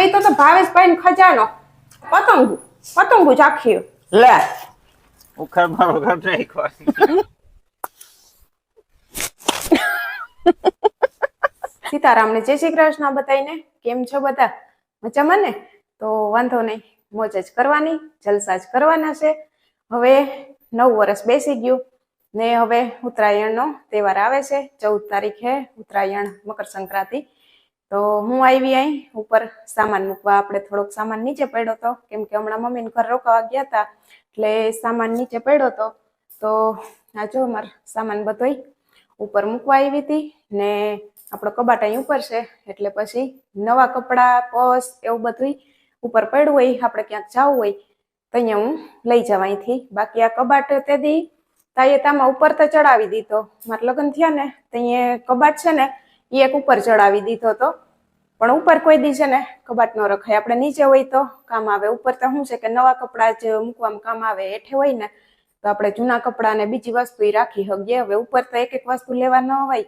ગઈ તો તો ભાવેશભાઈ ખજાનો. પતંગુ પતંગુ ચાખ્યું લે. ઉખર મારો ઘર નાખ્યો સીતારામને જય શ્રી કૃષ્ણ બતાવીને કેમ છો બધા? મજામાં ને? તો વાંધો નહીં. મોજ જ કરવાની જલસા જ કરવાના છે. હવે નવ વર્ષ બેસી ગયું ને હવે ઉત્તરાયણનો તહેવાર આવે છે. ચૌદ તારીખે ઉત્તરાયણ મકર સંક્રાંતિ તો હું આવી અહીં ઉપર સામાન મૂકવા. આપણે થોડોક સામાન નીચે પડ્યો હતો કેમ કે હમણાં મમ્મીને ઘર રોકાવા ગયા હતા એટલે સામાન નીચે પડ્યો હતો તો આ જો મારો સામાન બધોય ઉપર મૂકવા આવી હતી ને આપણો કબાટ અહીં ઉપર છે, એટલે પછી નવા કપડાં, પર્સ એવું બધું ઉપર પડ્યું હોય, આપણે ક્યાંક જવું હોય, તો અહીંયા હું લઈ જાવ અહીંથી. બાકી આ કબાટ તે દી તાઈએ તામાં ઉપર તો ચડાવી દીધો. મારા લગ્ન થયા ને, તો અહીંયા કબાટ છે ને એ એક ઉપર ચડાવી દીધો તો. પણ ઉપર કોઈ દી છે ને કબાટ ન રખાય. આપણે નીચે હોય તો કામ આવે. ઉપર તો શું છે કે નવા કપડાં જ મૂકવામાં કામ આવે હેઠે હોય ને, તો આપણે જૂના કપડાં ને બીજી વસ્તુ ઈ રાખી શકીએ. હવે ઉપર તો એક એક વસ્તુ લેવા ન હોય.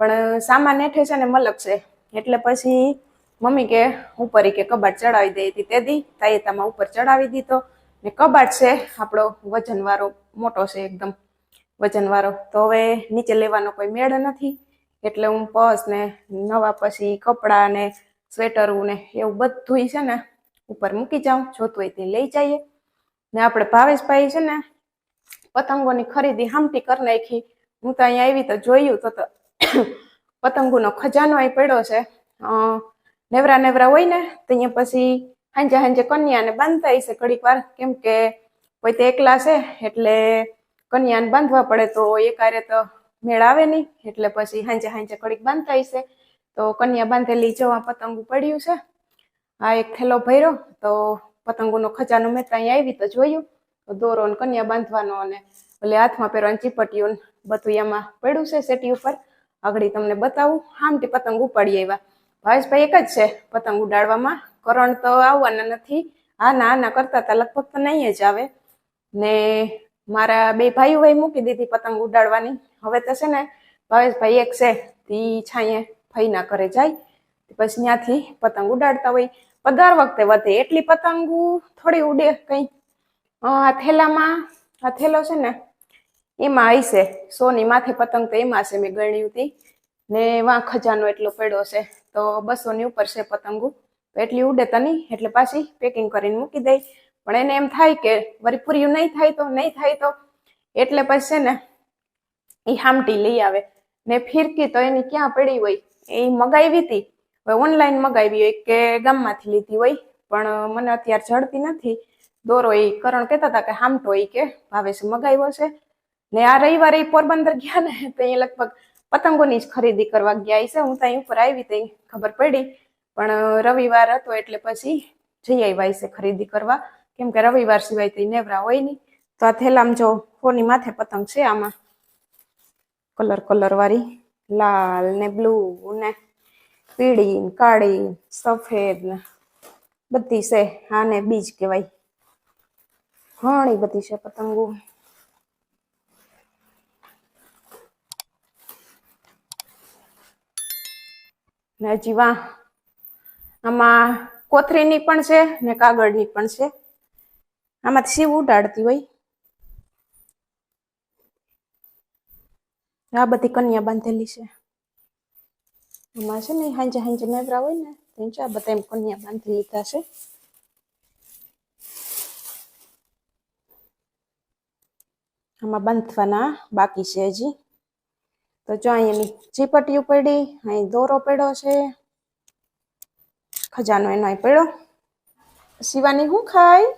પણ સામાન હેઠે છે ને મલક છે. એટલે પછી મમ્મી કે ઉપર કે કબાટ ચડાવી દે હતી તે દી તાયતામાં ઉપર ચડાવી દીધો. ને કબાટ છે આપણો વજનવાળો, મોટો છે એકદમ વજનવાળો. તો હવે નીચે લેવાનો કોઈ મેળ નથી. એટલે હું પર્સ ને નવા પછી કપડાં ને સ્વેટરું ને એવું બધું છે ને ઉપર મૂકી જાઉં જોતું હોય તે લઈ જઈએ. ને આપણે ભાવેશભાઈ છે ને પતંગોની ખરીદી હામટી કરી નાખી. હું તો અહીંયા આવી તો જોયું તો પતંગોનો ખજાનો અહીં પડ્યો છે. નેવરા નેવરા હોય ને તો અહીંયા પછી હાંજે હાંજે કન્યાને બાંધતા હશે ઘડીક વાર. કેમ કે કોઈ તે એકલા છે એટલે કન્યાને બાંધવા પડે તો એકારે તો મેળ આવે નહીં, એટલે પછી હાંજે હાંજે કડીક બાંધતા હશે તો કન્યા બાંધેલી જોવા પતંગ પડ્યું છે. આ એક થેલો ભર્યો, તો પતંગોનો ખજાનો મેં ત્યાં આવી તો જોયું. તો દોરો ને કન્યા બાંધવાનો અને એટલે હાથમાં પહેરવાની ચીપટીઓ બધું એમાં પડ્યું છે સેટી ઉપર. આગળ તમને બતાવું હામટી પતંગ ઉપાડી આવ્યા. ભાવેશભાઈ એક જ છે, પતંગ ઉડાડવામાં. કરણ તો આવવાના નથી. હા ના ના કરતા હતા લગભગ તો નહીં જ આવે. ને મારા બે ભાઈઓ ભાઈ મૂકી દીધી પતંગ ઉડાડવાની. હવે તો છે ને ભાવેશભાઈ એક છે, તે છાંયે ફઈના ઘરે જાય પછી ત્યાંથી પતંગ ઉડાડતા હોય. પણ વખતે વધે એટલી પતંગો થોડી ઉડે કઈ. આ થેલામાં, આ થેલો છે ને, એમાં હશે સોની માથે પતંગ તો એમાં છે, મેં ગણ્યું હતી. ને વાં ખજાનો એટલો પડ્યો છે. તો બસો ની ઉપર છે પતંગો. તો એટલી ઉડે તો નહીં, એટલે પાછી પેકિંગ કરીને મૂકી દઈ પણ એને એમ થાય કે વળી પૂર્યું નહીં થાય તો, નહીં થાય તો. એટલે પછી છે ને એ હામટી લઈ આવે. ને ફિરકી તો એની ક્યાં પડી હોય? એ મગાવી હતી હવે ઓનલાઈન મગાવી હોય કે ગામમાંથી લીધી હોય. પણ મને અત્યારે જડતી નથી. દોરો એ કરણ કહેતા હતા કે હામટો એ કે ભાવેશ મગાવ્યો છે. ને આ રવિવારે એ પોરબંદર ગયા ને, તો એ લગભગ પતંગોની જ ખરીદી કરવા ગયા છે. હું ત્યાં ઉપર આવી ત્યાં ખબર પડી. પણ રવિવાર હતો એટલે પછી જઈ આવ્યા છે ખરીદી કરવા. કેમ કે રવિવાર સિવાય તો નેવરા હોય નહીં તો આ થેલામ જો ફોની માથે પતંગ છે આમાં? કલર કલર વાળી. લાલ ને બ્લુ ને પીળી ને કાળી સફેદ ને બધી છે. આને બીજ કહેવાય. ઘણી બધી છે પતંગો. ને હજી વાહ, આમાં કોથરીની પણ છે ને કાગળની પણ છે. આમાંથી શીવ ઉડાડતી હોય. આ બધી કન્યા બાંધેલી છે. એમાં છે ને હાંજે હાંજે નેવરા હોય ને ત્યાં છે આ બધા એમ કન્યા બાંધી લીધા છે. આમાં બાંધવાના બાકી છે હજી. તો જો અહીંયાની ચીપટીઓ પડી અહીં દોરો પડ્યો છે. ખજાનો એનો અહીં પડ્યો. શિવાની શું ખાય?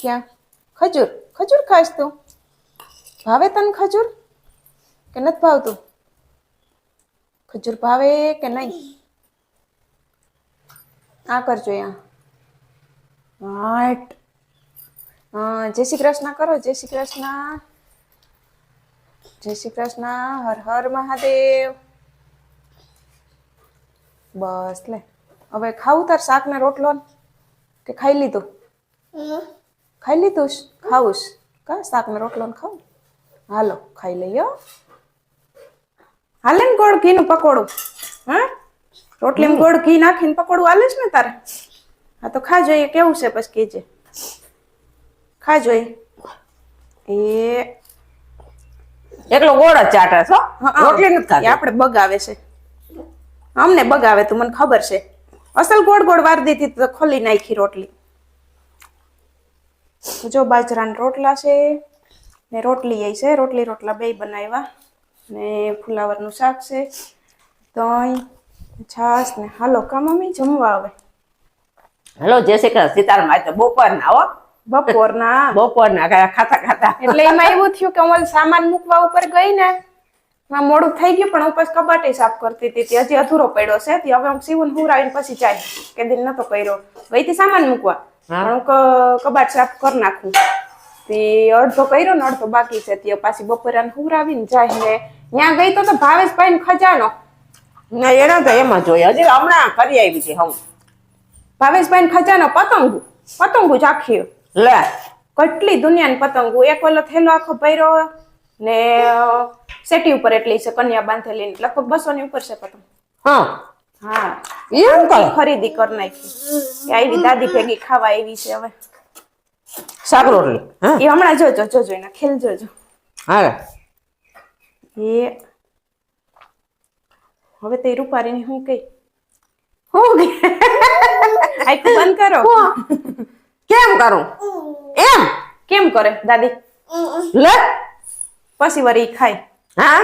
ક્યાં? ખજૂર. ખજૂર ખાઈશ તું. ભાવે તને ખજૂર? કે નથી ભાવતું? ખજૂર ભાવે કે નહીં? આ કરજો અહીંયા. હાટ હા જય શ્રી કૃષ્ણ કરો જય શ્રી કૃષ્ણ. જય શ્રી કૃષ્ણ હર હર મહાદેવ. બસ લે. હવે ખાવું તાર શાક ને રોટલો કે ખાઈ લીધું? ખાઈ લીધું? ખાવું કા શાક ને રોટલો ને ખાવું? હાલો ખાઈ લઈએ હો. હાલે ને ગોળ ઘી નું પકોડું? હા? રોટલીમાં ગોળ ઘી નાખીને પકોડું હાલે છે ને તારે? હા તો ખા જોઈએ કેવું છે પછી કેજે? ખા જોઈએ. એ એકલો ગોળ જ ચાટે છો? રોટલી નથી ખાતી આપણે બગાવે છે. અમને બગાવે તું મને ખબર છે. અસલ ગોળ ગોળ વાર દીધી તો ખોલી નાખી રોટલી. જો બાજરાના રોટલા છે ને રોટલી એ છે રોટલી રોટલા બે બનાવ્યા. ને ફુલાવરનું શાક છે દહીં છાશ ને હાલો કા મમ્મી જમવા આવે? હેલો જય શ્રી કૃષ્ણ સીતારામ આજ તો બપોરના હો. બપોરના? બપોરના ખાતા ખાતા. એટલે એમાં એવું થયું કે હું સામાન મૂકવા ઉપર ગઈ ને માં મોડું થઈ ગયું પણ હું પછી કબાટે સાફ કરતી હતી તે હજી અધૂરો પડ્યો છે તે હવે હું સીવું હુરાવીને પછી જાય કે દિન નતો કર્યો. ગઈ સામાન મૂકવા હું. કબાટ સાફ કરી નાખું. તે અડધો કર્યો ને અડધો બાકી છે તે પાછી બપોરે હુરાવીને જાય ને ત્યાં ગઈ તો ભાવેશભાઈ ખજાનો. ના એના તો એમાં જ હજી હમણાં કરી આવી છે હું ભાવેશભાઈ ખજાનો પતંગુ પતંગુ જ આખી. લે. કેટલી દુનિયાની પતંગો. એક વલો થેલો આખો ભર્યો ને સેટી ઉપર એટલી છે કન્યા બાંધેલી લગભગ બસો ની ઉપર છે પતંગ. હા. હા. ખરીદી કરી નાખી. કે આવી દાદી ભેગી ખાવા આવી છે હવે. શાક રોટલી. હા? એ હમણાં જોજો જોજો એના. ખેલ જોજો. હા એ હવે તે રૂપારીની હું કઈ? હું કઈ? આખું બંધ કરો. કેમ કરું? એમ? કેમ કરે દાદી? લે. પછી વરી ખાય. હા?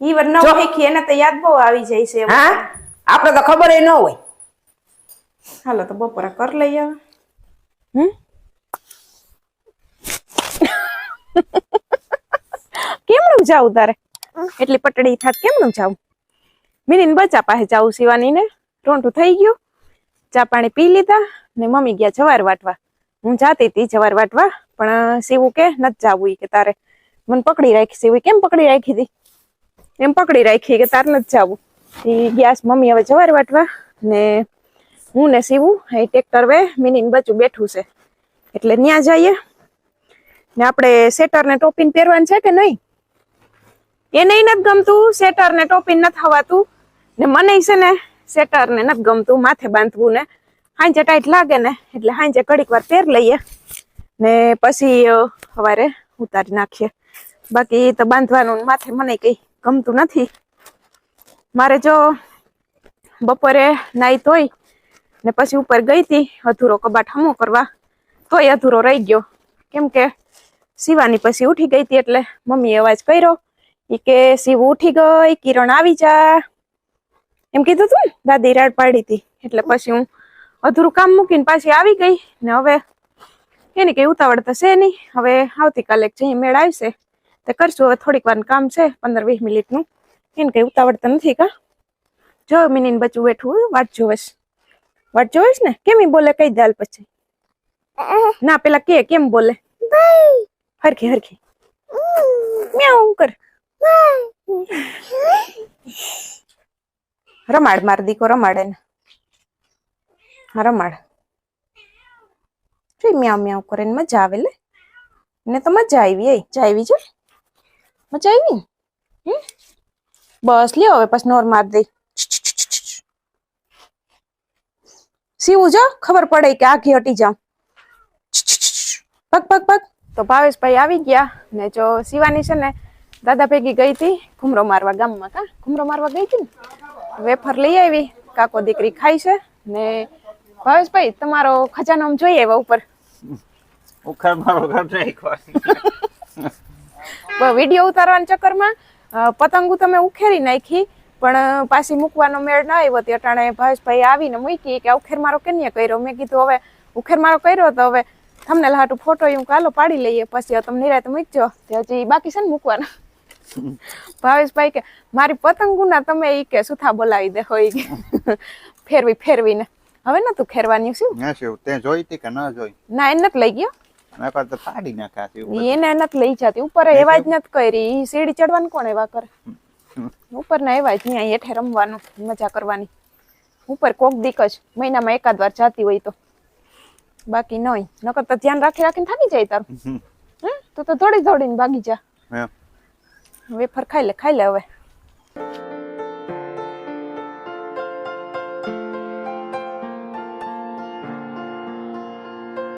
ઈ વર ન. ફેંકી એને તો યાદ બહુ આવી જાય છે. હા? આપણે તો ખબર ન હોય. હાલો તો બપોરે કર લઈએ આવે. હમ? કેમનું જાવું તારે? એટલી પટડી થાત કેમનું જાવું મિનીન બચા પાસે જાવું સીવાની ને રોંઠું થઈ ગયું. ચા પાણી પી લીધા ને મમ્મી ગયા જવાર વાટવા. હું જાતી હતી જવાર વાટવા, પણ સીવું કે નથી જાવું કે તારે. મને પકડી રાખી સીવું કેમ પકડી રાખી હતી એમ પકડી રાખી કે તારે નથી જાવું. એ ગેસ મમ્મી હવે જવાર વાટવા ને હું ને સીવું એ ટ્રેક્ટર વે મિની બચું બેઠું છે. એટલે ત્યાં જઈએ. ને આપણે સેટર ને ટોપીન પહેરવાનું છે કે નહીં? એને નથી ગમતું સેટર ને ટોપી નથી હવાતું. ને મને છે ને સેટર ને નથી ગમતું, માથે બાંધવું ને. હાંજે ટાઈટ લાગે ને, એટલે હાંજે ઘડીક વાર પહેર લઈએ. ને પછી સવારે ઉતારી નાખીએ. બાકી તો બાંધવાનું માથે મને કઈ ગમતું નથી. મારે જો બપોરે નાઈ ધોઈ ને પછી ઉપર ગઈ હતી અધૂરો કબાટ હમો કરવા, તોય અધૂરો રહી ગયો. કેમ કે સીવાની પછી ઉઠી ગઈ હતી એટલે મમ્મીએ અવાજ કર્યો. કે શિવ ઉઠી ગઈ કિરણ આવી જા. એમ કીધું તું ને દાદી રાડ પાડી હતી. એટલે પછી હું અધૂરું કામ મૂકીને પાછી આવી ગઈ. ને હવે એની કઈ ઉતાવળ તો છે નહીં. હવે આવતીકાલે જઈ મેળ આવશે. તે કરશું હવે થોડીક વાર કામ છે પંદર વીસ મિનિટનું. એને કઈ ઉતાવળ તો નથી કા? જો મિની બચું બેઠું વાત વાટ જોવેશ વાટ જોવેશ ને? કેમ બોલે કઈ દાલ પછી? ના પેલા કે કેમ બોલે? હરખી હરખી. મ્યાઉ કર. રમાડ માર દીકો રમાડે ને હા રમાડ જોઈ મ્યાઉ મ્યાઉ કરે ને મજા આવે લે ને તો મજા આવી એ મજા આવી છે મજા આવી ને? હમ? બસ લ્યો હવે પછી નોર માર દઈ સીવું જો ખબર પડે કે આખી હટી જાઉં પગ પગ પગ તો ભાવેશભાઈ આવી ગયા ને જો શિવાની છે ને દાદા ભેગી ગઈ હતી ઘુમરો મારવા ગામમાં કા? ઘુમરો મારવા ગઈ હતી ને? વેફર લઈ આવી કાકો દીકરી ખાઈ છે ને ભાવેશભાઈ તમારો ખજાનો આમ જોઈએ એવા ઉપર. ઉખર મારો ઘર નાખ્યો વીડિયો ઉતારવાના ચક્કરમાં પતંગો તમે ઉખેરી નાખી પણ પાછી મૂકવાનો મેળ ના આવ્યો. તે અટાણે ભાવેશભાઈ આવીને મૂકી કે ઉખેર મારો કેને કર્યો? મેં કીધું હવે ઉખેર મારો કર્યો તો હવે તમને લાટુ ફોટો હું કાલો પાડી લઈએ પછી તમને તમે નિરાતે મૂકજો. તે હજી બાકી છે ને મૂકવાના. ભાવેશભાઈ કે મારી પતંગુના તમે ઈ કે સુથા બોલાવી દે હોય કે ફેરવી ફેરવીને. હવે નતું ખેરવાની શું? ના શું તે જોઈ હતી કે ના જોઈ? ના એને નથી લઈ ગયો? મેં તો ફાડી નાખ્યા એને નથી લઈ જતી. ઉપર એવા જ નથી કરી. સીડી ચડવાનું કોણ એવા કરે? ઉપર ના એવા જ ત્યાં હેઠે રમવાનું મજા કરવાની. ઉપર કોક દીક જ મહિનામાં એકાદ વાર જાતી હોય તો. બાકી નહીં નકર તો ધ્યાન રાખી રાખીને થાકી જાય તારું. તું હે? તો તો દોડી દોડીને ભાગી જા. વેફર ખાઈ લે ખાઈ લે હવે.